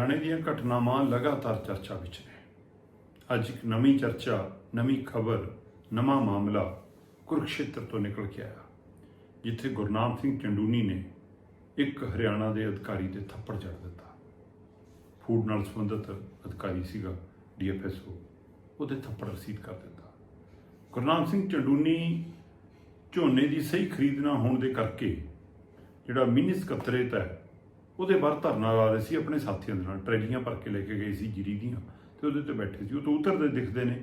ਹਰਿਆਣੇ ਦੀਆਂ ਘਟਨਾਵਾਂ ਲਗਾਤਾਰ ਚਰਚਾ ਵਿੱਚ ਨੇ। ਅੱਜ ਇੱਕ ਨਵੀਂ ਚਰਚਾ, ਨਵੀਂ ਖਬਰ, ਨਵਾਂ ਮਾਮਲਾ ਕੁਰਕਸ਼ੇਤਰ ਤੋਂ ਨਿਕਲ ਕੇ ਆਇਆ, ਜਿੱਥੇ ਗੁਰਨਾਮ ਸਿੰਘ ਚੰਡੂਨੀ ਨੇ ਇੱਕ ਹਰਿਆਣਾ ਦੇ ਅਧਿਕਾਰੀ ਤੇ ਥੱਪੜ ਜੜ ਦਿੱਤਾ। ਫੂਡ ਨਾਲ ਸੰਬੰਧਿਤ ਅਧਿਕਾਰੀ ਸੀਗਾ ਡੀਐਫਐਸਓ, ਉਹਦੇ ਥੱਪੜ ਰਸੀਦ ਕਰ ਦਿੱਤਾ। ਗੁਰਨਾਮ ਸਿੰਘ ਚੰਡੂਨੀ ਝੋਨੇ ਦੀ ਸਹੀ ਖਰੀਦ ਨਾ ਹੋਣ ਦੇ ਕਰਕੇ ਜਿਹੜਾ ਮਿਨੀ ਸਕੱਤਰੇਤ ਹੈ ਉਹਦੇ ਬਾਹਰ ਧਰਨਾ ਲਾ ਰਹੇ ਸੀ ਆਪਣੇ ਸਾਥੀਆਂ ਦੇ ਨਾਲ, ਟਰੈਲੀਆਂ ਭਰ ਕੇ ਲੈ ਕੇ ਗਏ ਸੀ ਜੀਰੀ ਦੀਆਂ, ਤੇ ਉਹਦੇ ਤੇ ਬੈਠੇ ਸੀ। ਉਹ ਤੋਂ ਉਤਰਦੇ ਦਿਖਦੇ ਨੇ।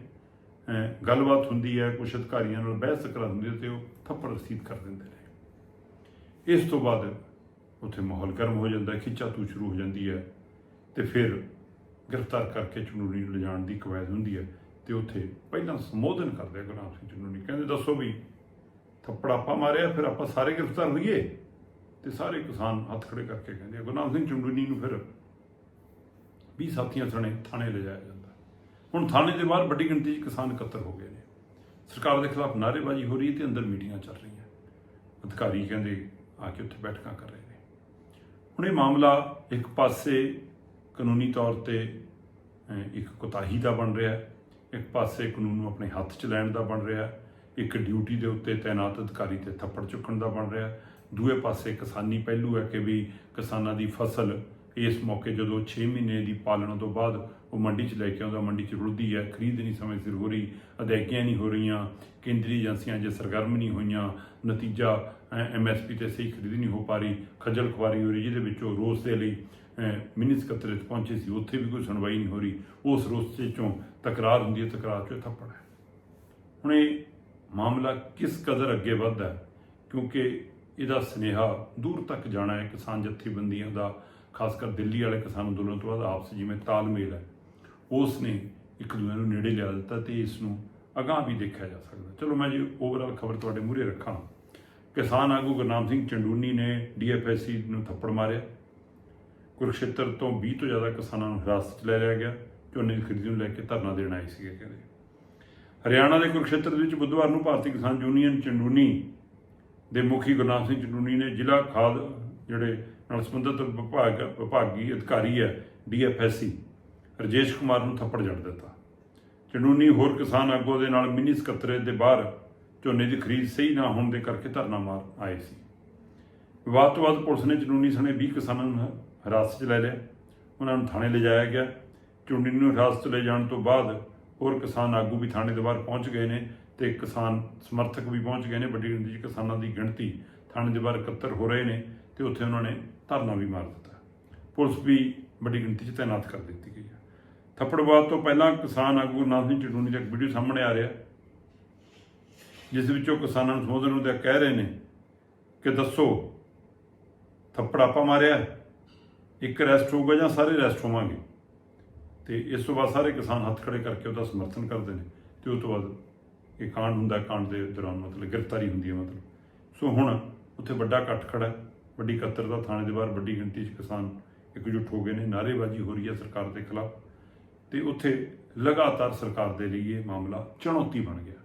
ਗੱਲਬਾਤ ਹੁੰਦੀ ਹੈ ਕੁਝ ਅਧਿਕਾਰੀਆਂ ਨਾਲ ਬਹਿਸ ਕਰਾ ਦਿੰਦੇ ਤੇ ਉਹ ਥੱਪੜ ਰਸੀਦ ਕਰ ਦਿੰਦੇ ਨੇ। ਇਸ ਤੋਂ ਬਾਅਦ ਉੱਥੇ ਮਾਹੌਲ ਗਰਮ ਹੋ ਜਾਂਦਾ ਖਿੱਚਾ ਖਿੱਚਾਤੂ ਸ਼ੁਰੂ ਹੋ ਜਾਂਦੀ ਹੈ ਤੇ ਫਿਰ ਗ੍ਰਿਫਤਾਰ ਕਰਕੇ ਚੁਨੂਰੀ ਨੂੰ ਲਿਜਾਣ ਦੀ ਕਵਾਇਦ ਹੁੰਦੀ ਹੈ ਤੇ ਉੱਥੇ ਪਹਿਲਾਂ ਸੰਬੋਧਨ ਕਰਦੇ ਆ ਗੁਰਨਾਮ ਸਿੰਘ ਚੁਨੂਰੀ ਕਹਿੰਦੇ, ਦੱਸੋ ਵੀ, ਥੱਪੜ ਆਪਾਂ ਮਾਰਿਆ, ਫਿਰ ਆਪਾਂ ਸਾਰੇ ਗ੍ਰਿਫਤਾਰ ਹੋਈਏ? ਤੇ ਸਾਰੇ ਕਿਸਾਨ ਹੱਥ ਖੜੇ ਕਰਕੇ ਕਹਿੰਦੇ ਗੁਰਨਾਮ ਸਿੰਘ ਚੁੰਡੂਨੀ ਨੂੰ ਫਿਰ 20 ਸਾਥੀਆਂ ਸਣੇ ਥਾਣੇ ਲਿਜਾਇਆ ਜਾਂਦਾ। ਹੁਣ ਥਾਣੇ ਦੇ ਬਾਹਰ ਵੱਡੀ ਗਿਣਤੀ 'ਚ ਕਿਸਾਨ ਇਕੱਤਰ ਹੋ ਗਏ ਨੇ। ਸਰਕਾਰ ਦੇ ਖਿਲਾਫ ਨਾਅਰੇਬਾਜ਼ੀ ਹੋ ਰਹੀ ਹੈ ਤੇ ਅੰਦਰ ਮੀਟਿੰਗਾਂ ਚੱਲ ਰਹੀਆਂ। ਅਧਿਕਾਰੀ ਕਹਿੰਦੇ ਆ ਕੇ ਉੱਥੇ ਬੈਠਕਾਂ ਕਰ ਰਹੇ ਨੇ। ਹੁਣ ਇਹ ਮਾਮਲਾ ਇੱਕ ਪਾਸੇ ਕਾਨੂੰਨੀ ਤੌਰ ਤੇ ਇੱਕ ਕੋਤਾਹੀ ਦਾ ਬਣ ਰਿਹਾ ਇੱਕ ਪਾਸੇ ਕਾਨੂੰਨ ਨੂੰ ਆਪਣੇ ਹੱਥ 'ਚ ਲੈਣ ਦਾ ਬਣ ਰਿਹਾ ਇੱਕ ਡਿਊਟੀ ਦੇ ਉੱਤੇ ਤਾਇਨਾਤ ਅਧਿਕਾਰੀ ਤੇ ਥੱਪੜ ਚੁੱਕਣ ਦਾ ਬਣ ਰਿਹਾ ਦੂਏ ਪਾਸੇ ਕਿਸਾਨੀ ਪਹਿਲੂ ਹੈ ਕਿ ਵੀ ਕਿਸਾਨਾਂ ਦੀ ਫਸਲ ਇਸ ਮੌਕੇ ਜਦੋਂ 6 ਮਹੀਨੇ ਦੀ ਪਾਲਣ ਤੋਂ ਬਾਅਦ ਉਹ ਮੰਡੀ 'ਚ ਲੈ ਕੇ ਆਉਂਦਾ ਮੰਡੀ 'ਚ ਰੁਲਦੀ ਹੈ ਖਰੀਦ ਨਹੀਂ ਸਮੇਂ ਸਿਰ ਹੋ ਰਹੀ ਅਦਾਇਗੀਆਂ ਨਹੀਂ ਹੋ ਰਹੀਆਂ ਕੇਂਦਰੀ ਏਜੰਸੀਆਂ ਜੇ ਸਰਗਰਮ ਨਹੀਂ ਹੋਈਆਂ ਨਤੀਜਾ ਐਮਐਸਪੀ ਤੇ ਸਹੀ ਖਰੀਦ ਨਹੀਂ ਹੋ ਪਾ ਰਹੀ ਖੱਜਲ ਖੁਆਰੀ ਹੋ ਰਹੀ ਜਿਹਦੇ ਵਿੱਚ ਉਹ ਰੋਸ ਦੇ ਲਈ ਅਹ, ਮਿਨੀ ਸਕੱਤਰੇਤ ਪਹੁੰਚੇ ਸੀ ਉੱਥੇ ਵੀ ਕੋਈ ਸੁਣਵਾਈ ਨਹੀਂ ਹੋ ਰਹੀ ਉਸ ਰੋਸ ਚੋਂ ਤਕਰਾਰ ਹੁੰਦੀ ਹੈ ਤਕਰਾਰ 'ਚੋਂ ਥੱਪੜ ਹੈ। ਹੁਣ ਇਹ ਮਾਮਲਾ ਕਿਸ ਕਦਰ ਅੱਗੇ ਵੱਧਦਾ ਕਿਉਂਕਿ ਇਹਦਾ ਸਨੇਹਾ ਦੂਰ ਤੱਕ ਜਾਣਾ ਹੈ ਕਿਸਾਨ ਜਥੇਬੰਦੀਆਂ ਦਾ, ਖਾਸ ਕਰ ਦਿੱਲੀ ਵਾਲੇ ਕਿਸਾਨ ਅੰਦੋਲਨ ਤੋਂ ਬਾਅਦ ਆਪਸ ਜਿਵੇਂ ਤਾਲਮੇਲ ਹੈ। ਉਸ ਨੇ ਇੱਕ ਦੂਜੇ ਨੂੰ ਨੇੜੇ ਲਿਆ ਦਿੱਤਾ ਤੇ ਇਸ ਨੂੰ ਅਗਾਂਹ ਵੀ ਦੇਖਿਆ ਜਾ ਸਕਦਾ। ਚਲੋ ਮੈਂ ਜੀ ਓਵਰਆਲ ਖਬਰ ਤੁਹਾਡੇ ਮੂਹਰੇ ਰੱਖਾਂ। ਕਿਸਾਨ ਆਗੂ ਗੁਰਨਾਮ ਸਿੰਘ ਚੰਡੂਨੀ ਨੇ ਡੀਐਫਐਸਸੀ ਨੂੰ ਥੱਪੜ ਮਾਰਿਆ। ਕੁਰਕਸ਼ੇਤਰ ਤੋਂ 20 ਤੋਂ ਜ਼ਿਆਦਾ ਕਿਸਾਨਾਂ ਨੂੰ ਹਿਰਾਸਤ 'ਚ ਲੈ ਲਿਆ ਗਿਆ। ਝੋਨੇ ਦੀ ਖਰੀਦੀ ਨੂੰ ਲੈ ਕੇ ਧਰਨਾ ਦੇਣ ਆਏ ਸੀਗੇ ਕਹਿੰਦੇ। ਹਰਿਆਣਾ ਦੇ ਕੁਰਕਸ਼ੇਤਰ ਦੇ ਵਿੱਚ ਬੁੱਧਵਾਰ ਨੂੰ ਭਾਰਤੀ ਕਿਸਾਨ ਯੂਨੀਅਨ ਚੰਡੂਨੀ ਦੇ ਮੁਖੀ ਗੁਰਨਾਮ ਸਿੰਘ ਚੰਡੂਨੀ ਨੇ ਜ਼ਿਲ੍ਹਾ ਖਾਦ ਜਿਹੜੇ ਨਾਲ ਸੰਬੰਧਿਤ ਵਿਭਾਗ ਵਿਭਾਗੀ ਅਧਿਕਾਰੀ ਹੈ ਡੀਐਫਐਸਸੀ ਰਜੇਸ਼ ਕੁਮਾਰ ਨੂੰ ਥੱਪੜ ਜੜ ਦਿੱਤਾ। ਚੰਡੂਨੀ ਹੋਰ ਕਿਸਾਨ ਆਗੂਆਂ ਦੇ ਨਾਲ ਮਿੰਨੀ ਸਕੱਤਰੇਤ ਦੇ ਬਾਹਰ ਝੋਨੇ ਦੀ ਖਰੀਦ ਸਹੀ ਨਾ ਹੋਣ ਦੇ ਕਰਕੇ ਧਰਨਾ ਮਾਰ ਆਏ ਸੀ। ਵਿਵਾਦ ਤੋਂ ਬਾਅਦ ਪੁਲਿਸ ਨੇ ਚੰਡੂਨੀ ਸਣੇ 20 ਕਿਸਾਨਾਂ ਨੂੰ ਹਿਰਾਸਤ 'ਚ ਲੈ ਲਿਆ। ਉਹਨਾਂ ਨੂੰ ਥਾਣੇ ਲਿਜਾਇਆ ਗਿਆ। ਚੰਡੂਨੀ ਨੂੰ ਹਿਰਾਸਤ ਲੈ ਜਾਣ ਤੋਂ ਬਾਅਦ ਹੋਰ ਕਿਸਾਨ ਆਗੂ ਵੀ ਥਾਣੇ ਦੇ ਬਾਹਰ ਪਹੁੰਚ ਗਏ ਨੇ। ਤੇ ਕਿਸਾਨ ਸਮਰਥਕ ਵੀ ਪਹੁੰਚ ਗਏ ਨੇ, ਵੱਡੀ ਗਿਣਤੀ 'ਚ ਕਿਸਾਨਾਂ ਦੀ ਗਿਣਤੀ ਥਾਣੇ ਦੇ ਬਾਹਰ ਇਕੱਤਰ ਹੋ ਰਹੇ ਨੇ ਤੇ ਉੱਥੇ ਉਹਨਾਂ ਨੇ ਧਰਨਾ ਵੀ ਮਾਰ ਦਿੱਤਾ। ਪੁਲਿਸ ਵੀ ਵੱਡੀ ਗਿਣਤੀ 'ਚ ਤਾਇਨਾਤ ਕਰ ਦਿੱਤੀ ਗਈ ਹੈ। ਥੱਪੜਵਾਦ ਤੋਂ ਪਹਿਲਾਂ ਕਿਸਾਨ ਆਗੂ ਗੁਰਨਾਮ ਸਿੰਘ ਚਟੂਨੀ ਦਾ ਇੱਕ ਵੀਡੀਓ ਸਾਹਮਣੇ ਆ ਰਿਹਾ, ਜਿਸ ਵਿੱਚ ਉਹ ਕਿਸਾਨਾਂ ਨੂੰ ਸੰਬੋਧਨ ਹੁੰਦਿਆਂ ਕਹਿ ਰਹੇ ਨੇ ਕਿ ਦੱਸੋ, ਥੱਪੜ ਆਪਾਂ ਮਾਰਿਆ, ਇੱਕ ਰੈਸਟ ਹੋਊਗਾ ਜਾਂ ਸਾਰੇ ਰੈਸਟ ਹੋਵਾਂਗੇ? ਤੇ ਇਸ ਤੋਂ ਬਾਅਦ ਸਾਰੇ ਕਿਸਾਨ ਹੱਥ ਖੜੇ ਕਰਕੇ ਉਹਦਾ ਸਮਰਥਨ ਕਰਦੇ ਨੇ ਤੇ ਉਸ ਤੋਂ ਬਾਅਦ ਇਹ ਕਾਂਡ ਹੁੰਦਾ ਕਾਂਡ ਦੇ ਦੌਰਾਨ ਮਤਲਬ ਗ੍ਰਿਫਤਾਰੀ ਹੁੰਦੀ ਹੈ ਮਤਲਬ। ਸੋ ਹੁਣ ਉੱਥੇ ਵੱਡਾ ਇਕੱਠ ਖੜਾ ਹੈ, ਵੱਡੀ ਕਤਰ ਥਾਣੇ ਦੇ ਬਾਹਰ ਵੱਡੀ ਗਿਣਤੀ 'ਚ ਕਿਸਾਨ ਇਕਜੁੱਟ ਹੋ ਗਏ ਨੇ ਨਾਅਰੇਬਾਜ਼ੀ ਹੋ ਰਹੀ ਹੈ ਸਰਕਾਰ ਦੇ ਖਿਲਾਫ। ਤੇ ਉੱਥੇ ਲਗਾਤਾਰ ਸਰਕਾਰ ਦੇ ਲਈ ਇਹ ਮਾਮਲਾ ਚੁਣੌਤੀ ਬਣ ਗਿਆ।